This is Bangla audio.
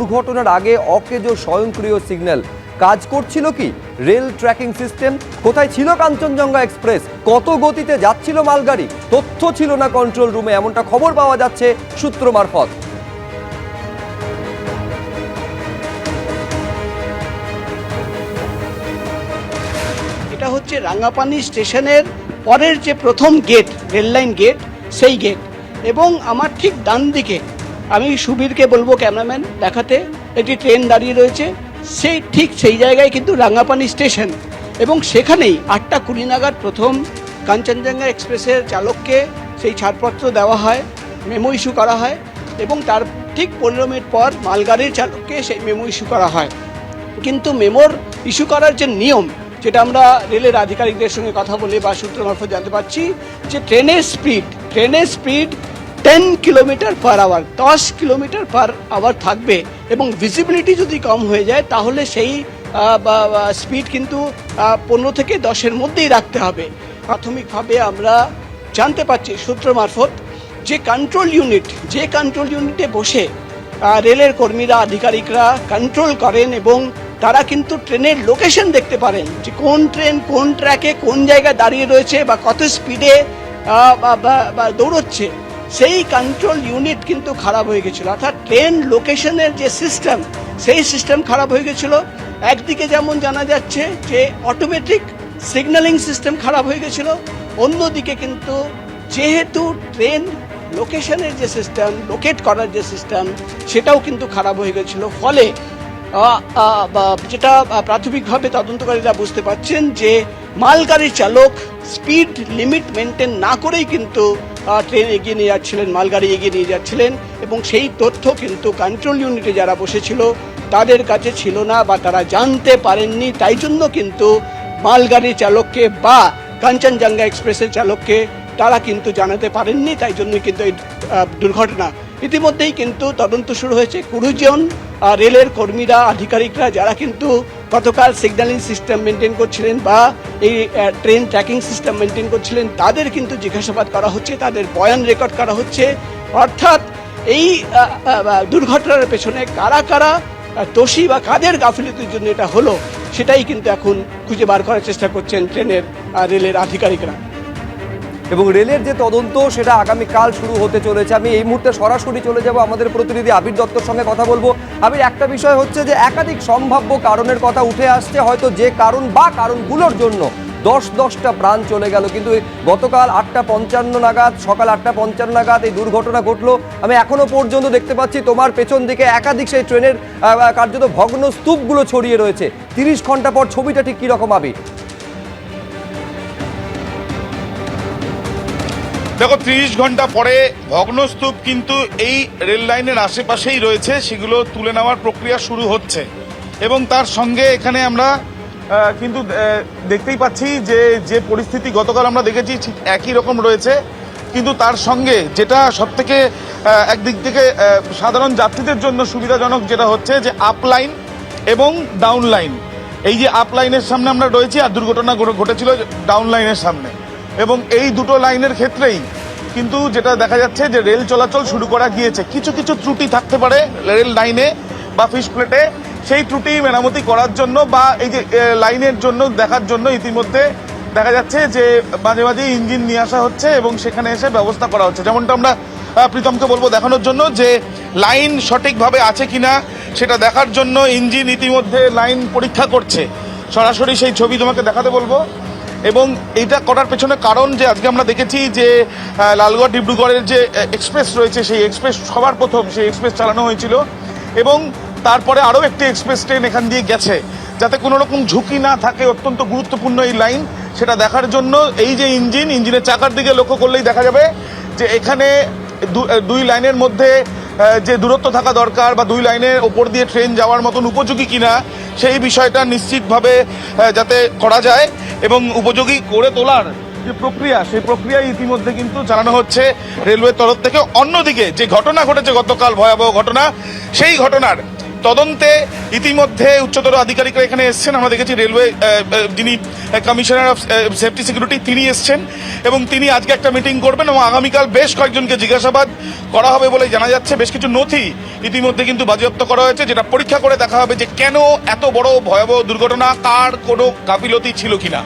দুর্ঘটনার আগে অকেজো স্বয়ংক্রিয় সিগন্যাল। কাজ করছিল কি? Rail tracking system. কোথায় ছিল কাঞ্চনজঙ্ঘা এক্সপ্রেস? কত গতিতে যাচ্ছিল মালগাড়ি? তথ্য ছিল না কন্ট্রোল রুমে এমনটা খবর পাওয়া যাচ্ছে সূত্র মারফত। এটা হচ্ছে রাঙ্গাপানি স্টেশনের পরের যে প্রথম গেট রেললাইন গেট সেই গেট এবং আমার ঠিক ডান দিকে আমি সুবীরকে বলব ক্যামেরাম্যান দেখাতে, একটি ট্রেন দাঁড়িয়ে রয়েছে, সেই ঠিক সেই জায়গায় কিন্তু রাঙ্গাপানি স্টেশন এবং সেখানেই আটটা কুড়ি নাগাদ প্রথম কাঞ্চনজঙ্ঘা এক্সপ্রেসের চালককে সেই ছাড়পত্র দেওয়া হয়, মেমো ইস্যু করা হয় এবং তার ঠিক পনেরো মিনিট পর মালগাড়ির চালককে সেই মেমো ইস্যু করা হয়। কিন্তু মেমোর ইস্যু করার যে নিয়ম, যেটা আমরা রেলের আধিকারিকদের সঙ্গে কথা বলে বা সূত্র মারফত জানতে পারছি, যে ট্রেনের স্পিড ট্রেনের speed ten kilometre per hour দশ কিলোমিটার পার আওয়ার থাকবে এবং ভিজিবিলিটি যদি কম হয়ে যায়, তাহলে সেই স্পিড কিন্তু পনেরো থেকে দশের মধ্যেই রাখতে হবে। প্রাথমিকভাবে আমরা জানতে পারছি সূত্র মারফত যে কন্ট্রোল ইউনিট যে কন্ট্রোল ইউনিটে বসে রেলের কর্মীরা, আধিকারিকরা কন্ট্রোল করেন এবং তারা কিন্তু ট্রেনের লোকেশন দেখতে পারেন যে কোন ট্রেন কোন ট্র্যাকে কোন জায়গায় দাঁড়িয়ে রয়েছে বা কত স্পিডে দৌড়চ্ছে। সেই কন্ট্রোল ইউনিট কিন্তু খারাপ হয়ে গেছিল। অর্থাৎ ট্রেন লোকেশনের যে সিস্টেম সেই সিস্টেম খারাপ হয়ে গেছিল। একদিকে যেমন জানা যাচ্ছে যে অটোমেটিক সিগন্যালিং সিস্টেম খারাপ হয়ে গেছিল, অন্যদিকে কিন্তু যেহেতু ট্রেন লোকেশনের যে সিস্টেম লোকেট করার যে সিস্টেম সেটাও কিন্তু খারাপ হয়ে গেছিল। ফলে যেটা প্রাথমিকভাবে তদন্তকারীরা বুঝতে পারছেন যে মালগাড়ির চালক স্পিড লিমিট মেনটেন না করেই কিন্তু ট্রেন এগিয়ে নিয়ে যাচ্ছিলেন, মালগাড়ি এগিয়ে নিয়ে যাচ্ছিলেন এবং সেই তথ্য কিন্তু কন্ট্রোল ইউনিটে যারা বসেছিল, তাদের কাছে ছিল না বা তারা জানতে পারেননি। তাই জন্য কিন্তু মালগাড়ি চালককে বা কাঞ্চনজঙ্ঘা এক্সপ্রেসের চালককে তারা কিন্তু জানাতে পারেননি। তাই জন্য কিন্তু এই দুর্ঘটনা। ইতিমধ্যেই কিন্তু তদন্ত শুরু হয়েছে। কুড়িজন রেলের কর্মীরা, আধিকারিকরা, যারা কিন্তু গতকাল সিগন্যালিং সিস্টেম মেনটেন করছিলেন বা এই ট্রেন ট্র্যাকিং সিস্টেম মেনটেন করছিলেন, তাদের কিন্তু জিজ্ঞাসাবাদ করা হচ্ছে, তাদের বয়ান রেকর্ড করা হচ্ছে। অর্থাৎ এই দুর্ঘটনার পেছনে কারা কারা দোষী বা কাদের গাফিলতির জন্য এটা হলো, সেটাই কিন্তু এখন খুঁজে বার করার চেষ্টা করছেন ট্রেনের রেলের আধিকারিকরা। এবং রেলের যে তদন্ত, সেটা আগামীকাল শুরু হতে চলেছে। আমি এই মুহূর্তে সরাসরি চলে যাব আমাদের প্রতিনিধি আবির দত্তর সঙ্গে কথা বলব। আবির, একটা বিষয় হচ্ছে যে একাধিক সম্ভাব্য কারণের কথা উঠে আসছে, হয়তো যে কারণ বা কারণগুলোর জন্য দশ দশটা প্রাণ চলে গেল। কিন্তু গতকাল আটটা পঞ্চান্ন নাগাদ, সকাল আটটা পঞ্চান্ন নাগাদ এই দুর্ঘটনা ঘটলো। আমি এখনও পর্যন্ত দেখতে পাচ্ছি তোমার পেছন দিকে একাধিক সেই ট্রেনের কার্যত ভগ্ন স্তূপগুলো ছড়িয়ে রয়েছে। তিরিশ ঘণ্টা পর ছবিটা ঠিক কীরকম, আবির? দেখো, ত্রিশ ঘণ্টা পরে ভগ্নস্তূপ কিন্তু এই রেল লাইনের আশেপাশেই রয়েছে, সেগুলো তুলে নেওয়ার প্রক্রিয়া শুরু হচ্ছে। এবং তার সঙ্গে এখানে আমরা কিন্তু দেখতেই পাচ্ছি যে যে পরিস্থিতি গতকাল আমরা দেখেছি ঠিক একই রকম রয়েছে। কিন্তু তার সঙ্গে যেটা সব থেকে একদিক থেকে সাধারণ যাত্রীদের জন্য সুবিধাজনক যেটা হচ্ছে যে আপ লাইন এবং ডাউন লাইন এই যে আপলাইনের সামনে আমরা রয়েছি, আর দুর্ঘটনা ঘটে- ঘটেছিল ডাউন লাইনের সামনে। এবং এই দুটো লাইনের ক্ষেত্রেই কিন্তু যেটা দেখা যাচ্ছে যে রেল চলাচল শুরু করা গিয়েছে। কিছু কিছু ত্রুটি থাকতে পারে রেল লাইনে বা ফিশ প্লেটে সেই ত্রুটি মেরামতি করার জন্য বা এই যে লাইনের জন্য, দেখার জন্য ইতিমধ্যে দেখা যাচ্ছে যে মাঝে মাঝে ইঞ্জিন নিয়ে আসা হচ্ছে এবং সেখানে এসে ব্যবস্থা করা হচ্ছে। যেমনটা আমরা প্রীতমকে বলব দেখানোর জন্য যে লাইন সঠিকভাবে আছে কিনা সেটা দেখার জন্য ইঞ্জিন ইতিমধ্যে লাইন পরীক্ষা করছে। সরাসরি সেই ছবি তোমাকে দেখাতে বলব। এবং এইটা করার পেছনে কারণ যে আজকে আমরা দেখেছি যে লালগড় ডিব্রুগড়ের যে এক্সপ্রেস রয়েছে, সেই এক্সপ্রেস সবার প্রথম সেই এক্সপ্রেস চালানো হয়েছিল। এবং তারপরে আরও একটি এক্সপ্রেস ট্রেন এখান দিয়ে গেছে। যাতে কোনো রকম ঝুঁকি না থাকে, অত্যন্ত গুরুত্বপূর্ণ এই লাইন সেটা দেখার জন্য এই যে ইঞ্জিন ইঞ্জিনের চাকার দিকে লক্ষ্য করলেই দেখা যাবে যে এখানে দুই লাইনের মধ্যে যে দূরত্ব থাকা দরকার বা দুই লাইনের ওপর দিয়ে ট্রেন যাওয়ার মতন উপযোগী কিনা, সেই বিষয়টা নিশ্চিতভাবে যাতে করা যায়। এবং উপযোগী করে তোলার যে প্রক্রিয়া, সেই প্রক্রিয়া ইতিমধ্যে কিন্তু চালানো হচ্ছে রেলওয়ের তরফ থেকে। অন্যদিকে যে ঘটনা ঘটেছে গতকাল, ভয়াবহ ঘটনা, সেই ঘটনার তদন্তে ইতিমধ্যে উচ্চতর আধিকারিকরা এখানে এসছেন। আমরা দেখেছি রেলওয়ে যিনি কমিশনার অফ সেফটি সিকিউরিটি, তিনি এসছেন এবং তিনি আজকে একটা মিটিং করবেন এবং আগামীকাল বেশ কয়েকজনকে জিজ্ঞাসাবাদ করা হবে বলে জানা যাচ্ছে। বেশ কিছু নথি ইতিমধ্যে কিন্তু বাজেয়াপ্ত করা হয়েছে, যেটা পরীক্ষা করে দেখা হবে যে কেন এত বড় ভয়াবহ দুর্ঘটনা, কার কোনো গাফিলতি ছিল কিনা।